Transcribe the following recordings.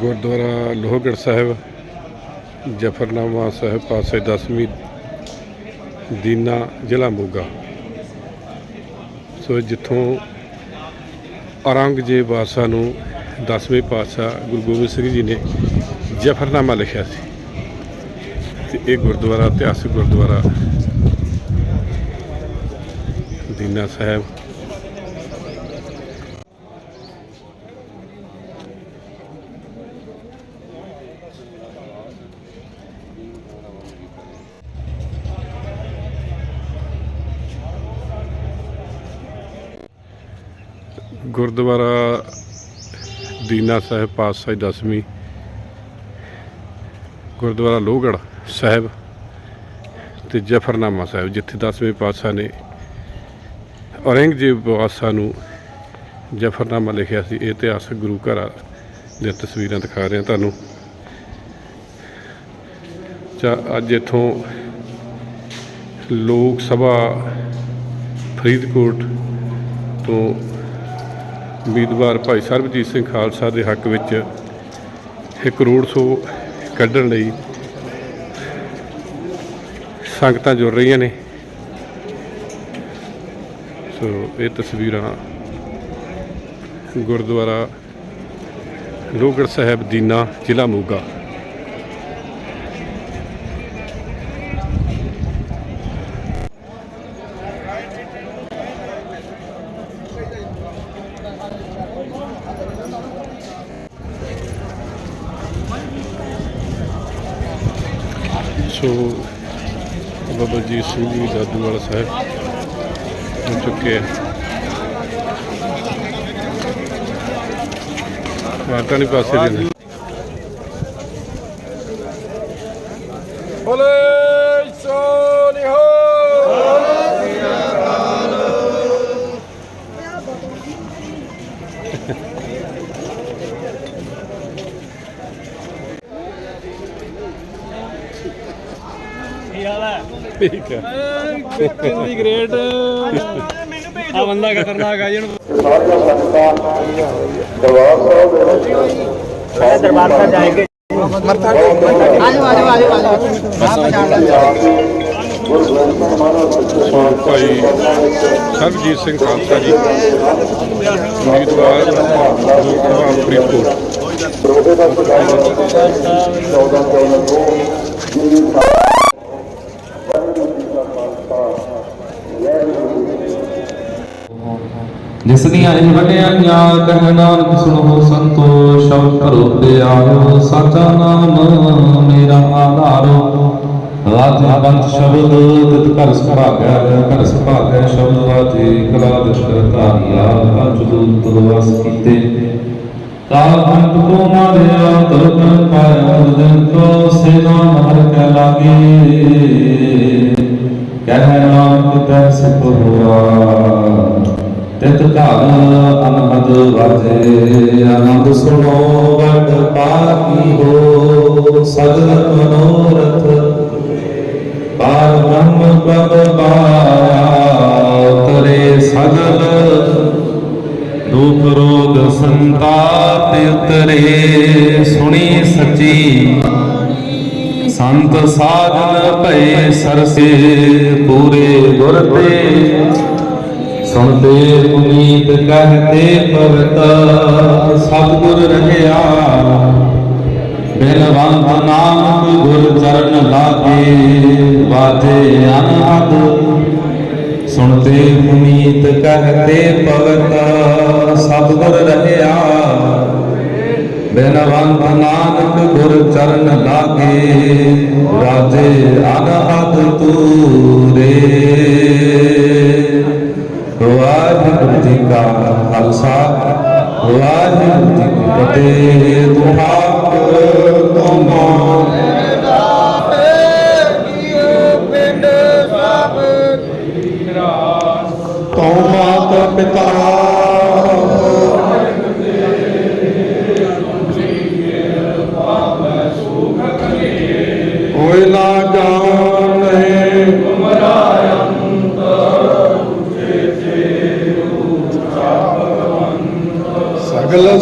ਗੁਰਦੁਆਰਾ ਲੋਹਗੜ੍ਹ ਸਾਹਿਬ, ਜਫਰਨਾਮਾ ਸਾਹਿਬ ਪਾਸੇ 10ਵੀਂ ਦੀਨਾ ਜ਼ਿਲ੍ਹਾ ਮੋਗਾ। ਸੋ ਜਿੱਥੋਂ ਔਰੰਗਜ਼ੇਬ ਬਾਦਸ਼ਾਹ ਨੂੰ 10ਵੇਂ ਪਾਤਸ਼ਾਹ ਗੁਰੂ ਗੋਬਿੰਦ ਸਿੰਘ ਜੀ ਨੇ ਜਫਰਨਾਮਾ ਲਿਖਿਆ ਸੀ। ਤੇ ਇਹ ਗੁਰਦੁਆਰਾ, ਇਤਿਹਾਸਿਕ ਗੁਰਦੁਆਰਾ ਦੀਨਾ ਸਾਹਿਬ। ਗੁਰਦੁਆਰਾ ਦੀਨਾ ਸਾਹਿਬ ਪਾਤਸ਼ਾਹੀ ਦਸਵੀਂ। ਗੁਰਦੁਆਰਾ ਲੋਹਗੜ੍ਹ ਸਾਹਿਬ ਤੇ ਜਫਰਨਾਮਾ ਸਾਹਿਬ, ਜਿੱਥੇ 10ਵੇਂ ਪਾਤਸ਼ਾਹ ਨੇ ਔਰੰਗਜ਼ੇਬ ਬਾਦਸ਼ਾਹ ਨੂੰ ਜਫਰਨਾਮਾ ਲਿਖਿਆ ਸੀ ਇਹ ਇਤਿਹਾਸਕ ਗੁਰੂ ਘਰ ਦੀਆਂ ਤਸਵੀਰਾਂ ਦਿਖਾ ਰਹੇ ਹਾਂ ਤੁਹਾਨੂੰ। ਚਾ ਅੱਜ ਇੱਥੋਂ ਲੋਕ ਸਭਾ ਫਰੀਦਕੋਟ ਤੋਂ ਉਮੀਦਵਾਰ ਭਾਈ ਸਰਬਜੀਤ ਸਿੰਘ ਖਾਲਸਾ ਦੇ ਹੱਕ ਵਿੱਚ ਇੱਕ ਰੋਡ ਸੌ ਕੱਢਣ ਲਈ ਸੰਗਤਾਂ ਜੁੜ ਰਹੀਆਂ ਨੇ। ਸੋ ਇਹ ਤਸਵੀਰਾਂ ਗੁਰਦੁਆਰਾ ਲੋਹਗੜ੍ਹ ਸਾਹਿਬ ਦੀਨਾ ਜ਼ਿਲ੍ਹਾ ਮੋਗਾ। ਸੋ ਬਾਬਾ ਜੀ ਸਿੰਘ ਜੀ ਦਾਦੂ ਵਾਲਾ ਸਾਹਿਬ ਚੁੱਕੇ ਮਾਤਾ ਨਹੀਂ ਪਾਸੇ ਨੇ ਬੋਲੇ ਸੋ ਨਿਹੋ ਠੀਕ ਹੈ। The great. ਆ ਬੰਦਾ ਖਤਰਨਾਕ ਆ ਜਿਹਨੂੰ ਸਾਰਾ ਪਾਕਿਸਤਾਨ ਦਰਬਾਰ ਸਾਹਿਬ ਦੇ ਵਿੱਚ ਦਰਬਾਰ ਸਾਹਿਬ ਜਾਏਗੇ ਮਰਤਾ ਆਜੋ ਆਜੋ ਆਜੋ ਆਜੋ ਬਸ ਆਜੋ ਭਾਈ ਸਰਬਜੀਤ ਸਿੰਘ ਖਾਲਸਾ ਜੀ ਉਮੀਦਵਾਰ ਲੋਕਸਭਾ ਫਰੀਦਕੋਟ। ਪ੍ਰੋਫੈਸਰ ਸਾਹਿਬ 14 14 ਨੂੰ ਜਿਸ ਦੀਆਂ ਇਹ ਵਡਿਆਈਆਂ ਕਹਿ ਨਾਨਕ ਸੁਣੋ ਸੰਤੋ ਸ਼ਬਦ ਕਰੋ ਤੇ ਆਇਓ ਸਾਚਾ ਨਾਮ ਮੇਰਾ ਆਧਾਰੋ। ਰਾਜ ਬੰਤ ਸ਼ਬਦ ਤਿਤ ਕਰ ਸੁਭਾਗੈ ਕਰ ਸੁਭਾਗੈ ਸ਼ਬਦ ਵਾਜੇ ਕਲਾ ਦਸ਼ਰ ਧਾਰਿਆ, ਪੰਜ ਦੂਤ ਵਸ ਕੀਤੇ। ਕਾਲ ਅੰਤ ਕੋ ਮਾਰਿਆ ਤਰ ਤਰ ਪਾਇਆ ਦਿਨ ਕੋ ਸੇਵਾ ਮਹਰ ਕੈ ਲਾਗੇ। ਤਿਤ ਅਨਹਦ ਵਾਜੇ ਆਨੰਦ ਸੁਣੋ ਵਟ ਪਾਕੀ ਹੋ ਸਗਲ ਮਨੋਰਥ ਪਾਰ ਬ੍ਰਹਮ ਪ੍ਰਭ ਪਾਇਆ ਤਰੇ ਸਗਲ ਦੁਖ ਰੋਗ ਸੰਤਾਪ ਉਤਰੇ ਸੁਣੀ ਸੱਚੀ ਸੰਤ ਸਾਧਨ ਭਏ ਸਰਸੇ ਪੂਰੇ ਗੁਰ ਤੇ ਸੁਣਦੇ ਪੁਨੀਤ ਕਹਤੇ ਭਗਤ ਸਤਿਗੁਰ ਰਹਿਆ। ਬਿਨਵੰਤ ਨਾਨਕ ਗੁਰ ਚਰਨ ਲਾਗੇ ਬਾਜੇ ਅਨਹਦ ਸੁਣਦੇ ਪੁਨੀਤ ਕਹਤੇ ਭਗਤ ਸਤਿਗੁਰ ਰਹਿਆ। ਬਿਨਵੰਤ ਨਾਨਕ ਗੁਰ ਚਰਨ ਲਾਗੇ ਰਾਜੇ ਅਨਹਦ ਤੂਰੇ। ਵਾਹਿਗੁਰੂ ਜੀ ਕੀ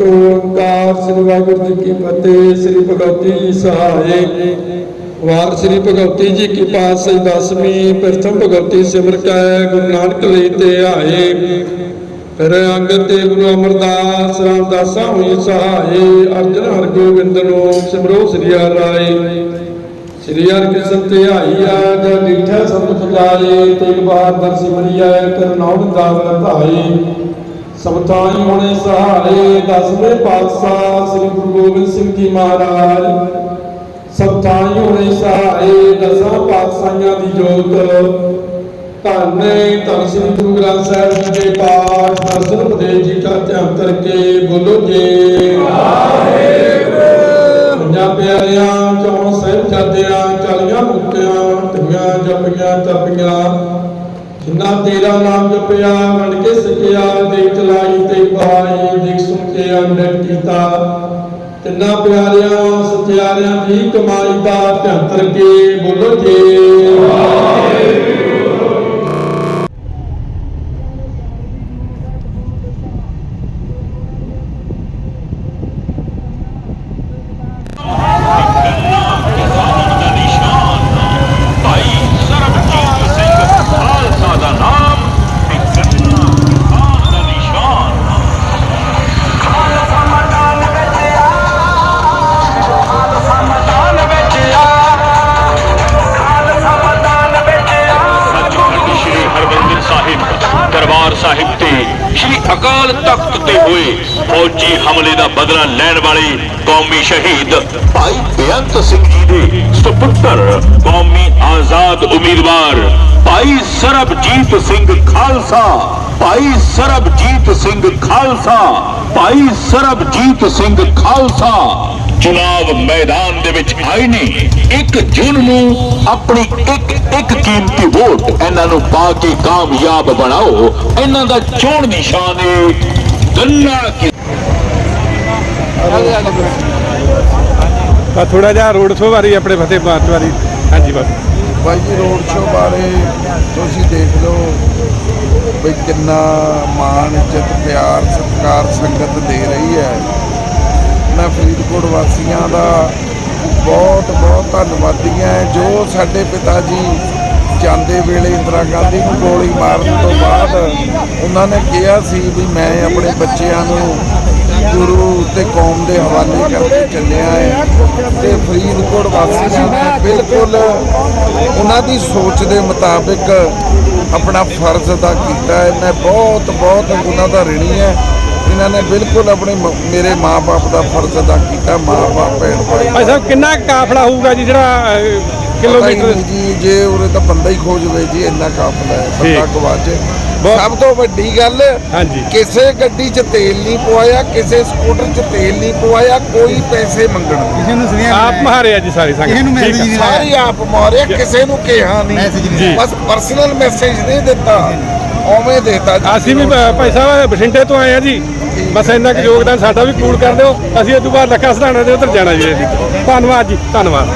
ਅਰਦਾਸ ਓੰਕਾਰ ਸ੍ਰੀ ਵਾਹਿਗੁਰੂ ਜੀ ਕੀ ਫਤਿਹ, ਸ੍ਰੀ ਭਗਵਤੀ ਜੀ ਸਹਾਏ। ਵਾਰ ਸ੍ਰੀ ਭਗਵਤੀ ਜੀ ਕੀ ਪਾਤਸ਼ਾਹੀ ਦਸਵੀਂ, ਪ੍ਰਥਮ ਭਗਵਤੀ ਸਿਮਰ ਗੁਰੂ ਨਾਨਕ ਲਈ ਤੇ ਆਏ। ਫਿਰ ਅੰਗਦ ਤੇ ਗੁਰੂ ਅਮਰਦਾਸ ਰਾਮਦਾਸਾ ਹੋਈ ਸਹਾਏ, ਅਰਜਨ ਹਰਗੋਬਿੰਦ ਨੂੰ ਸਿਮਰੋ ਸ੍ਰੀ ਹਰਿ ਰਾਏ। ਸ੍ਰੀ ਹਰਿ ਕ੍ਰਿਸ਼ਨ ਤੇ ਆਈਆ ਜਦ ਡਿਠਾ ਸਭ ਸਜਾਏ ਤੇ ਬਾਰ ਦਰਸੀ ਮਰੀਆ ਕਰਨਾਉ ਦਾਸ ਧਾਏ ਸਭ ਹੋਣੇ ਸਹਾਰੇ, ਦਸਵੇਂ ਪਾਤਸ਼ਾਹ ਸ੍ਰੀ ਗੁਰੂ ਗੋਬਿੰਦ ਸਿੰਘ ਜੀ ਮਹਾਰਾਜ। ਸਭ ਹੋਣੇ ਸਹਾਰੇ, ਦਸਾਂ ਪਾਤਸ਼ਾਹਾਂ ਦੀ ਜੋਤ। ਧੰਨੇ ਧੰਨ ਸ੍ਰੀ ਗੁਰੂ ਗ੍ਰੰਥ ਸਾਹਿਬ ਜੀ ਦੇ ਪਾਠ। ਦਰਸ਼ਨ ਉਪਦੇਸ਼ ਜੀ ਦਾ ਧਿਆਨ ਕਰਕੇ ਬੋਲੋ ਜੀ। ਪੰਜਾਂ ਪਿਆਰਿਆਂ ਚੌਂ ਸਾਹਿਬਜ਼ਾਦਿਆਂ ਚਾਲੀਆਂ ਮੁਕਤਿਆਂ ਧੀਆਂ ਜਪੀਆਂ, ਤਪੀਆਂ ਜਿਨ੍ਹਾਂ ਤੇਰਾ ਨਾਮ ਜਪਿਆ, ਮਨ ਕੇ ਸਕਿਆ ਦੇ ਚਲਾਈ ਤੇ ਬਹਾਈ ਦੇਖ ਸੁਣ ਕੇ ਅੰਡਰ ਕੀਤਾ। ਤਿੰਨਾਂ ਪਿਆਰਿਆਂ, ਸਤਿਆਰਿਆਂ ਦੀ ਕਮਾਈ ਦਾ ਧਿਆਨ ਕੇ ਬੋਲੋ ਜੀ। ਤੇ ਹੋਏ ਫੌਜੀ ਹਮਲੇ ਦਾ ਬਦਲਾ ਲੈਣ ਵਾਲੇ ਕੌਮੀ ਸ਼ਹੀਦ ਭਾਈ ਬੇਅੰਤ ਸਿੰਘ ਜੀ ਦੇ ਸੁਪੁੱਤਰ, ਕੌਮੀ ਆਜ਼ਾਦ ਉਮੀਦਵਾਰ ਭਾਈ ਸਰਬਜੀਤ ਸਿੰਘ ਖਾਲਸਾ, ਭਾਈ ਸਰਬਜੀਤ ਸਿੰਘ ਖਾਲਸਾ, ਭਾਈ ਸਰਬਜੀਤ ਸਿੰਘ ਖਾਲਸਾ। ਚੁਣਾਵ ਮੈਦਾਨ ਦੇ ਵਿੱਚ ਆਏ ਨੇ। 1 ਜੂਨ ਨੂੰ ਆਪਣੀ ਇੱਕ ਇੱਕ ਕੀਮਤੀ ਵੋਟ ਇਹਨਾਂ ਨੂੰ ਪਾ ਕੇ ਕਾਮਯਾਬ ਬਣਾਓ। ਇਹਨਾਂ ਦਾ ਚੋਣ ਨਿਸ਼ਾਨ ਹੈ ਗੰਨਾ ਕੀ ਬਸ ਥੋੜਾ ਜਿਹਾ ਰੋਡ ਸ਼ੋਅ ਬਾਰੇ ਆਪਣੇ ਫਤਿਹ ਬਾਤ ਵਾਰੀ ਹਾਂਜੀ ਬਸ ਬਾਈ ਜੀ ਰੋਡ ਸ਼ੋਅ ਬਾਰੇ ਤੁਸੀਂ ਦੇਖ ਲਓ ਵੀ ਕਿੰਨਾ ਮਾਣ ਇੱਜ਼ਤ ਪਿਆਰ ਸਤਿਕਾਰ ਸੰਗਤ ਦੇ ਰਹੀ ਹੈ। ਮੈਂ ਫਰੀਦਕੋਟ ਵਾਸੀਆਂ ਦਾ ਬਹੁਤ ਬਹੁਤ ਧੰਨਵਾਦੀ ਹਾਂ। ਜੋ ਸਾਡੇ ਪਿਤਾ ਜੀ ਜਾਂਦੇ ਵੇਲੇ ਇੰਦਰਾ ਗਾਂਧੀ ਨੂੰ ਗੋਲੀ ਮਾਰਨ ਤੋਂ ਬਾਅਦ ਉਹਨਾਂ ਨੇ ਕਿਹਾ ਸੀ ਵੀ ਮੈਂ ਆਪਣੇ ਬੱਚਿਆਂ ਨੂੰ ਗੁਰੂ ਤੇ ਕੌਮ ਦੇ ਹਵਾਲੇ ਕਰਕੇ ਚੱਲਿਆ ਹੈ ਤੇ ਫਰੀਦਕੋਟ ਵਾਸੀਆਂ ਨੇ ਬਿਲਕੁਲ ਉਹਨਾਂ ਦੀ ਸੋਚ ਦੇ ਮੁਤਾਬਿਕ ਆਪਣਾ ਫਰਜ਼ ਅਦਾ ਕੀਤਾ ਹੈ। ਮੈਂ ਬਹੁਤ ਬਹੁਤ ਉਹਨਾਂ ਦਾ ਰਿਣੀ ਹੈ। ਇਹਨਾਂ ਨੇ ਬਿਲਕੁਲ ਆਪਣੇ ਮ- ਮੇਰੇ ਮਾਪੇ ਦਾ ਫਰਜ਼ ਅਦਾ ਕੀਤਾ। ਮਾਪੇ ਭੈਣ ਭਾਈ ਭਾਈ ਸਾਹਿਬ, ਕਿੰਨਾ ਕਾਫਲਾ ਹੋਊਗਾ ਜੀ ਜਿਹੜਾ ਕਿਲੋਮੀਟਰ ਜੀ ਜੇ ਉਰੇ ਤਾਂ ਬੰਦਾ ਹੀ ਖੋਜ ਹੋਵੇ ਜੀ ਇੰਨਾ ਕਾਫਲਾ ਹੈ ਬੰਦਾ। ਗਵਾਚੇ ਸਭ ਤੋਂ ਵੱਡੀ ਗੱਲ ਹਾਂਜੀ। ਕਿਸੇ ਗੱਡੀ 'ਚ ਤੇਲ ਨਹੀਂ ਪਵਾਇਆ ਕਿਸੇ ਸਕੂਟਰ 'ਚ ਤੇਲ ਨਹੀਂ ਪਵਾਇਆ ਕੋਈ ਪੈਸੇ ਮੰਗਣ ਨਹੀਂ। ਕਿਸੇ ਨੂੰ ਸੁਣਿਆ ਆਪ ਮਹਾਰੇ ਆ ਜੀ ਸਾਰੀ ਸੰਗਤ। ਕਿਸੇ ਨੂੰ ਠੀਕ ਮੈਸੇਜ ਆ। ਨਹੀਂ ਸਾਰੀ ਆਪ ਮਾਰਿਆ ਕਿਸੇ ਨੂੰ ਕਿਹਾ ਨਹੀਂ। ਬਸ ਪਰਸਨਲ ਮੈਸੇਜ ਨਹੀਂ ਦਿੱਤਾ। ਓਵੇਂ ਦੇਤਾ ਅਸੀਂ ਵੀ ਭਾਈ ਸਾਹਿਬ ਬਠਿੰਡੇ ਤੋਂ ਆਏ ਆ ਜੀ। ਬਸ ਇੰਨਾ ਕੁ ਯੋਗਦਾਨ ਸਾਡਾ ਵੀ ਪੂਰ ਕਰ ਦਿਓ। ਅਸੀਂ ਇਹ ਤੋਂ ਬਾਅਦ ਲੱਖਾ ਸਧਾਣਾ ਦੇ ਉੱਧਰ ਜਾਣਾ ਜੀ। ਧੰਨਵਾਦ ਜੀ ਧੰਨਵਾਦ।